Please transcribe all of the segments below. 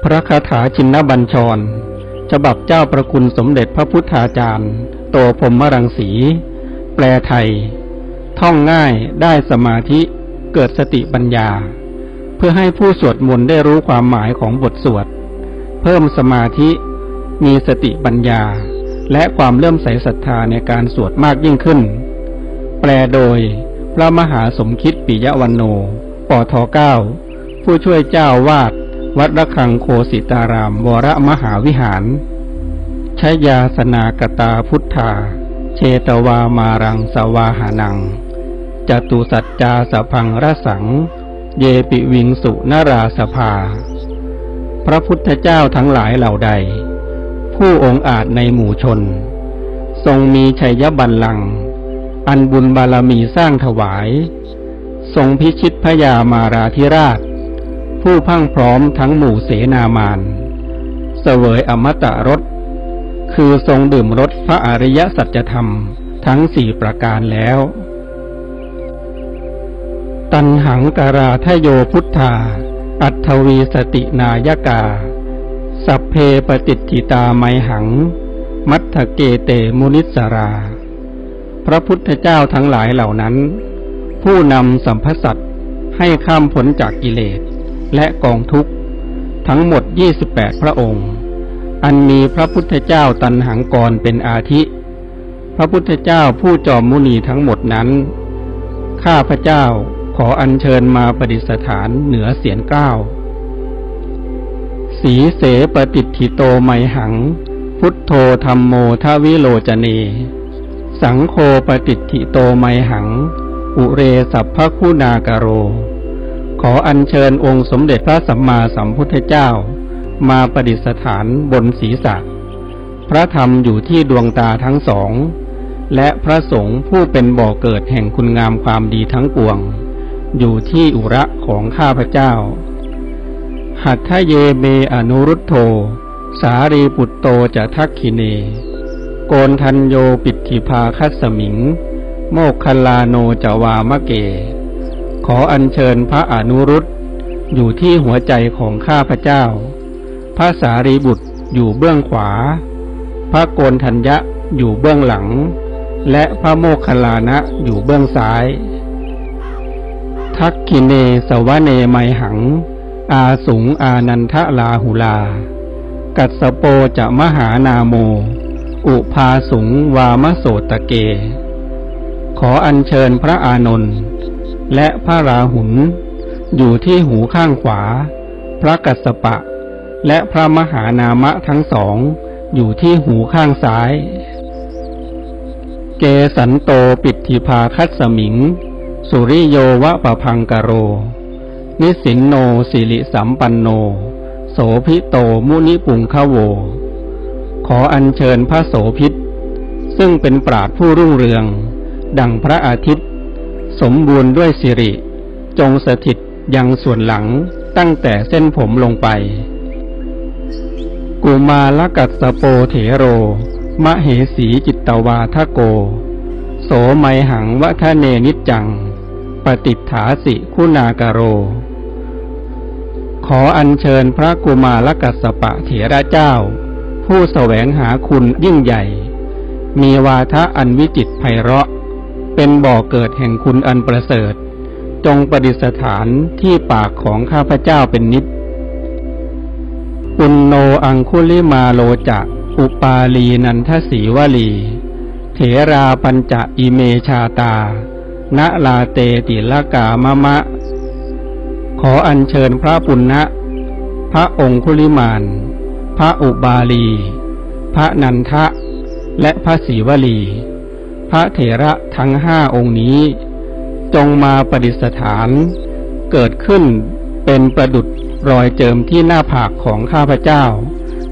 พระคาถาชินบัญชร ฉบับเจ้าประคุณสมเด็จพระพุทธาจารย์ โตพรหมรังสี แปลไทย ท่องง่ายได้สมาธิเกิดสติปัญญา เพื่อให้ผู้สวดมนต์ได้รู้ความหมายของบทสวด เพิ่มสมาธิ มีสติปัญญา และความเลื่อมใสศรัทธาในการสวดมากยิ่งขึ้น แปลโดย พระมหาสมคิดปิยวันโน ปทเก้าผู้ช่วยเจ้าวาด วัดระฆังโคสิตาราม วรมหาวิหารชยาสนากตาพุทธา เชตวามารังสวาหานัง จตุสัจจาสพังรสัง เยปิวิงสุนราสภา พระพุทธเจ้าทั้งหลายเหล่าใด ผู้องค์อาจในหมู่ชน ทรงมีชัยบัลลังก์อันบุญบารมีสร้างถวาย ทรงพิชิตพยามาราธิราช ผู้พังพร้อมทั้งหมู่เสนามานเสวยอมตะรสคือทรงดื่มรสพระอริยสัจธรรมทั้งสี่ประการแล้ว ตันหังการาทโยพุทธา อัตถวีสตินายกา สัพเพปฏิทิตาไมหัง มัทธเกเตมุนิสรา พระพุทธเจ้าทั้งหลายเหล่านั้น ผู้นำสัมพสัตให้ข้ามพ้นจากกิเลส และกองทุกข์ทั้งหมด 28 พระองค์ อันมีพระพุทธเจ้าตันหังกรเป็นอาทิ พระพุทธเจ้าผู้จอมมุนีทั้งหมดนั้น ข้าพระเจ้าขออัญเชิญมาประดิษฐานเหนือเสียนเก้า สีเสปฏิทิโตไมหัง พุทโธธรรมโมทวิโลจเน สังโฆปฏิทิโตไมหัง อุเรสัพพคุณากโร ขออัญเชิญองค์สมเด็จพระสัมมาสัมพุทธเจ้า มาประดิษฐานบนศีรษะ พระธรรมอยู่ที่ดวงตาทั้งสอง และพระสงฆ์ผู้เป็นบ่อเกิดแห่งคุณงามความดีทั้งปวง อยู่ที่อุระของข้าพเจ้า หัตถเยเมอนุรุตโธ สารีปุตโตจะทักขิเน โกนทันโยปิตถิภาคัสมิง โมกคัลลาโนจวามะเก ขออัญเชิญพระอนุรุตอยู่ที่หัวใจของข้าพเจ้า พระสารีบุตรอยู่เบื้องขวา พระโกนทัญญะอยู่เบื้องหลัง และพระโมคคัลลานะอยู่เบื้องซ้าย ทักขิเนสวะเนไมหัง อาสุงอานันทลาหุลา กัสสโปจะมหานาโม อุพาสุงวามโสตะเก ขออัญเชิญพระอานนท์ และพระราหุลอยู่ที่หูข้างขวา พระกัสสปะ และพระมหานามะทั้งสอง อยู่ที่หูข้างซ้าย เกสันโตปิตถิภาคัสสมิง สุริโยวะปะพังกโร นิสินโนสิริสัมปันโน โสพิโตมุนิปุงคะโว ขออัญเชิญพระโสพิษ ซึ่งเป็นปราดผู้รุ่งเรือง ดังพระอาทิตย์ สมบูรณ์ด้วยสิริ จงสถิตยังส่วนหลังตั้งแต่เส้นผมลงไป กุมาลกัสโปเถโร มะเหสีจิตตวาทโก โสไมหังวะทะเนนิจจัง ปฏิฐาสิคุณากโร ขออัญเชิญพระกุมารกัสปะเถระเจ้า ผู้แสวงหาคุณยิ่งใหญ่ มีวาทะอันวิจิตไพเราะ เป็นบ่อเกิดแห่งคุณอันประเสริฐ จงประดิษฐานที่ปากของข้าพเจ้าเป็นนิจปุณโนอังคุลิมาโลจะอุปาลีนันทสีวลี เถราปัญจะอิเมชาตา ณลาเตติลกามะมะ ขออัญเชิญพระปุณณะ พระองคุลิมาน พระอุบาลี พระนันทะ และพระศีวลี พระเถระทั้งห้าองค์นี้ จงมาประดิษฐาน เกิดขึ้นเป็นประดุดรอยเจิมที่หน้าผากของข้าพเจ้า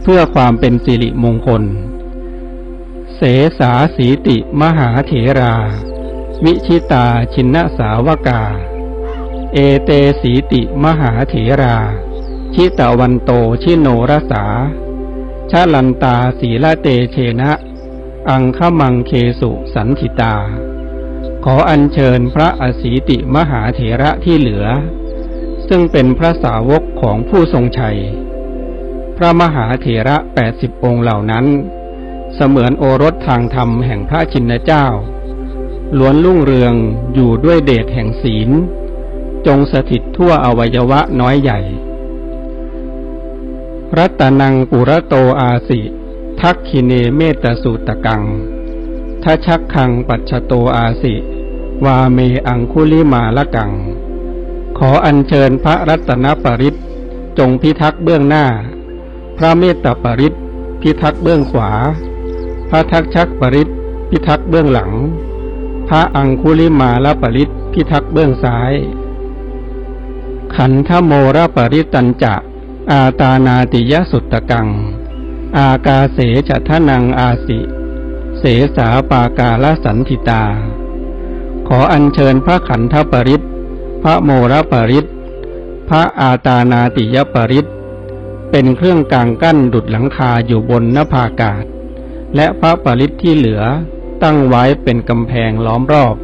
เพื่อความเป็นสิริมงคล เสสาสีติมหาเถรา วิชิตาชินสาวกา เอเตสีติมหาเถรา ชิตาวันโตชิโนรสาชะลันตาสีละเตเชนะ อังคมังเคสุสันธิตา ขออัญเชิญพระอสีติมหาเถระที่เหลือ ซึ่งเป็นพระสาวกของผู้ทรงชัย พระมหาเถระแปดสิบองค์เหล่านั้น เสมือนโอรสทางธรรมแห่งพระชินเจ้า ล้วนรุ่งเรืองอยู่ด้วยเดชแห่งศีล จงสถิตทั่วอวัยวะน้อยใหญ่ รัตนังปุระโตอาสิ ทักขิเนเมตสูตกังทัชักคังปัจฉโตอาสิ วาเมอังคุลิมาละกัง ขออัญเชิญพระรัตนปริตจงพิทักษ์เบื้องหน้า พระเมตตาปริตพิทักษ์เบื้องขวา พระทักชักปริตพิทักษ์เบื้องหลัง พระอังคุลิมาละปริตพิทักษ์เบื้องซ้าย ขันธโมระปริตันจะอาตานาติยสุตตกัง อากาเสจะทะนังอาสิ เสสาปากาลสันธิตา ขออัญเชิญพระขันธปริตพระโมรปริตพระอาตานาติยปริตเป็นเครื่องกลางกั้นดุดหลังคาอยู่บนนภาอากาศ และพระปริตที่เหลือตั้งไว้เป็นกำแพงล้อมรอบ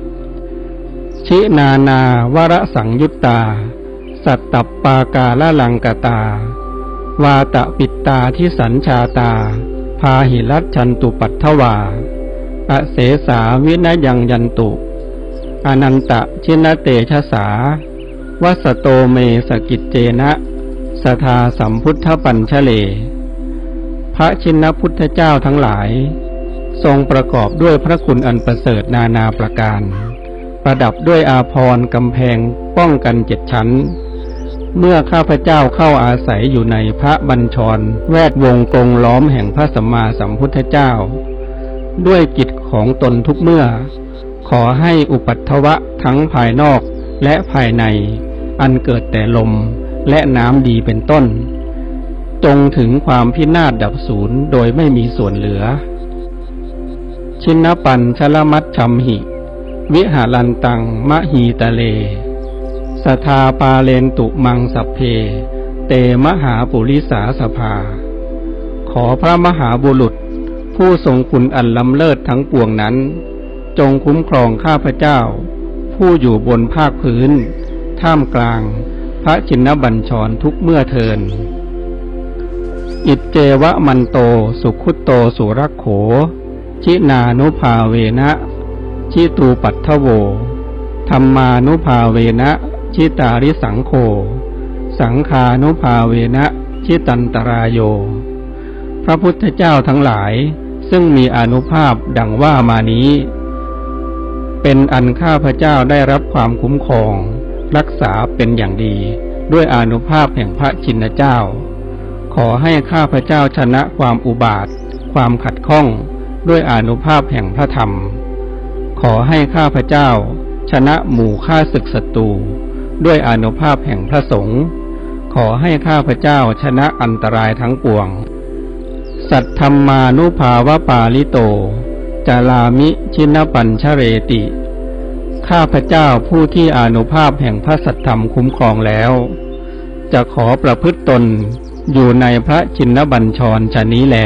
ชินานาวรสังยุตตา สัตตปปากาละลังกตา วาตะปิตตาที่สัญชาตา พาหิรัตชันตุปัทถวา อเสสาวินยังยันตุ อนันตะชินเตชะสาวัสโตเมสกิจเจนะสทาสัมพุทธปัญชเล พระชินพุทธเจ้าทั้งหลาย ทรงประกอบด้วยพระคุณอันประเสริฐนานาประการ ประดับด้วยอาพรณ์กำแพงป้องกันเจ็ดชั้น เมื่อข้าพเจ้าเข้าอาศัยอยู่ในพระบัญชร แวดวงกรงล้อมแห่งพระสัมมาสัมพุทธเจ้า ด้วยกิจของตนทุกเมื่อ ขอให้อุปัตถวะทั้งภายนอกและภายใน อันเกิดแต่ลมและน้ำดีเป็นต้น จงถึงความพินาศดับศูนย์โดยไม่มีส่วนเหลือ ชินปันชลมัตชัมหิ วิหารันตังมะหีตะเล สทาปาเลนตุมังสัพเพ เตมหาปุริสาสภา ขอพระมหาบุรุษ ผู้ทรงคุณอันล้ำเลิศทั้งปวงนั้น จงคุ้มครองข้าพเจ้า ผู้อยู่บนภาคพื้น ท่ามกลาง พระจินบัญชรทุกเมื่อเทินอิจเจวะมันโตสุขุตโตสุรักโข ชินานุภาเวนะ ชิตูปัทถโวธรรมานุภาเวนะ ชิตาริสังโฆสังคานุภาเวนะชิตันตรายโย พระพุทธเจ้าทั้งหลาย ซึ่งมีอนุภาพดังว่ามานี้ เป็นอันข้าพเจ้าได้รับความคุ้มครอง รักษาเป็นอย่างดี ด้วยอนุภาพแห่งพระชินเจ้า ขอให้ข้าพเจ้าชนะความอุบาท ความขัดข้อง ด้วยอนุภาพแห่งพระธรรม ขอให้ข้าพเจ้า ชนะหมู่ฆ่าศึกศัตรู ด้วยอนุภาพแห่งพระสงฆ์ขอให้ข้าพเจ้าชนะอันตรายทั้งปวง สัทธรรมานุภาวปาลิโตจาลามิชินปัญชเรติ ข้าพเจ้าผู้ที่อนุภาพแห่งพระสัทธรรมคุ้มครองแล้ว จะขอประพฤติตนอยู่ในพระชินบัญชรชะนี้แล